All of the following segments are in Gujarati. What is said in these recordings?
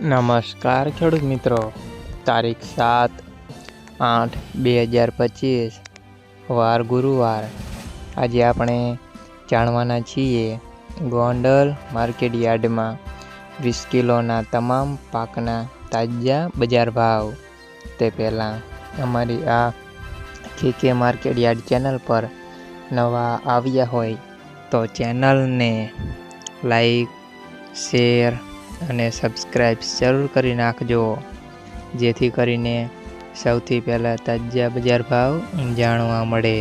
નમસ્કાર ખેડૂત મિત્રો. તારીખ સાત આઠ બે હજાર પચીસ, વાર ગુરુવાર. આજે આપણે જાણવાના છીએ ગોંડલ માર્કેટ યાર્ડમાં વીસ કિલોના તમામ પાકના તાજા બજાર ભાવ. તે પહેલાં અમારી આ કેકે માર્કેટ યાર્ડ ચેનલ પર નવા આવ્યા હોય તો ચેનલને લાઈક, શેર અને સબસ્ક્રાઈબ જરૂર કરી નાખજો, જેથી કરીને સૌથી પહેલાં તાજા બજાર ભાવ જાણવા મળે.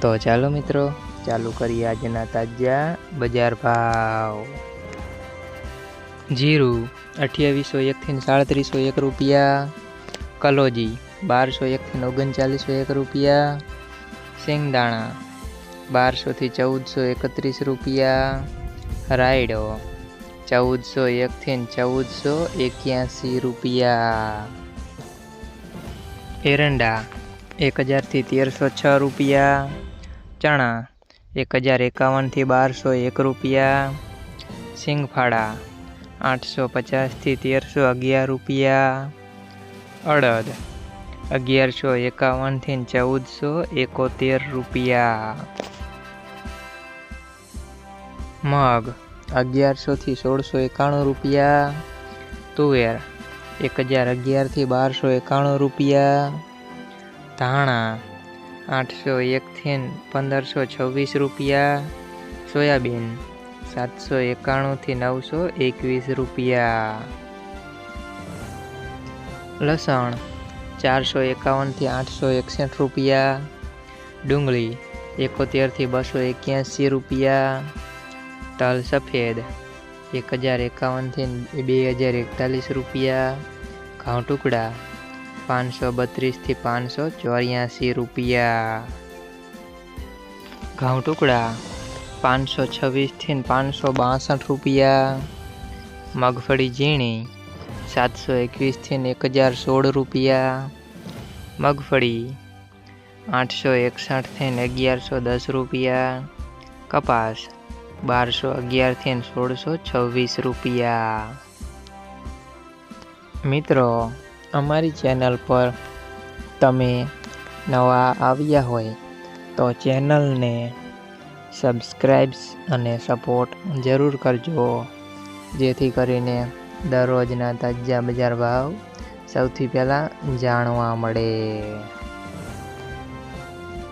તો ચાલો મિત્રો, ચાલુ કરીએ આજના તાજા બજાર ભાવ. જીરું અઠ્યાવીસો એકથી સાડત્રીસો એક રૂપિયા, કલોજી બારસો એકથી ઓગણચાલીસો એક રૂપિયા સિંગદાણા બારસોથી ચૌદસો એકત્રીસ રૂપિયા, રાયડો ચૌદસો એકથી ચૌદસો એક્યાસી રૂપિયા. એરંડા, એક હજારથી તેરસો છ રૂપિયા. ચણા, એક હજાર એકાવનથી બારસો એક રૂપિયા. સિંગફાળા, આઠસો પચાસથી તેરસો અગિયાર રૂપિયા. અડદ, અગિયારસો એકાવનથી ચૌદસો એકોતેર રૂપિયા. મગ અગિયારસોથી સોળસો એકાણું રૂપિયા. તુવેર, એક હજાર અગિયારથી બારસો એકાણું રૂપિયા. ધાણા, આઠસો એકથી પંદરસો છવ્વીસ રૂપિયા. સોયાબીન, સાતસો એકાણુંથી નવસો એકવીસ રૂપિયા. લસણ, ચારસો એકાવનથી આઠસો એકસઠ રૂપિયા. ડુંગળી એકોતેરથી બસો એક્યાસી રૂપિયા. તલ સફેદ. એક હજાર એકાવનથી બે હજાર એકતાલીસ રૂપિયા ઘઉં ટુકડા. પાંચસો બત્રીસથી પાંચસો ચોર્યાસી રૂપિયા. ઘઉં ટુકડા. પાંચસો છવ્વીસથી પાંચસો બાસઠ રૂપિયા. મગફળી ઝીણી. સાતસો એકવીસથી એક હજાર સોળ રૂપિયા. મગફળી. આઠસો એકસઠથી અગિયારસો દસ રૂપિયા. કપાસ. બારસો અગિયારથી સોળસો છવ્વીસ રૂપિયા. મિત્રો, અમારી ચેનલ પર તમે નવા આવ્યા હોય તો ચેનલને સબસ્ક્રાઈબ્સ અને સપોર્ટ જરૂર કરજો. જેથી કરીને દરરોજના તાજા બજાર ભાવ સૌથી પહેલાં જાણવા મળે.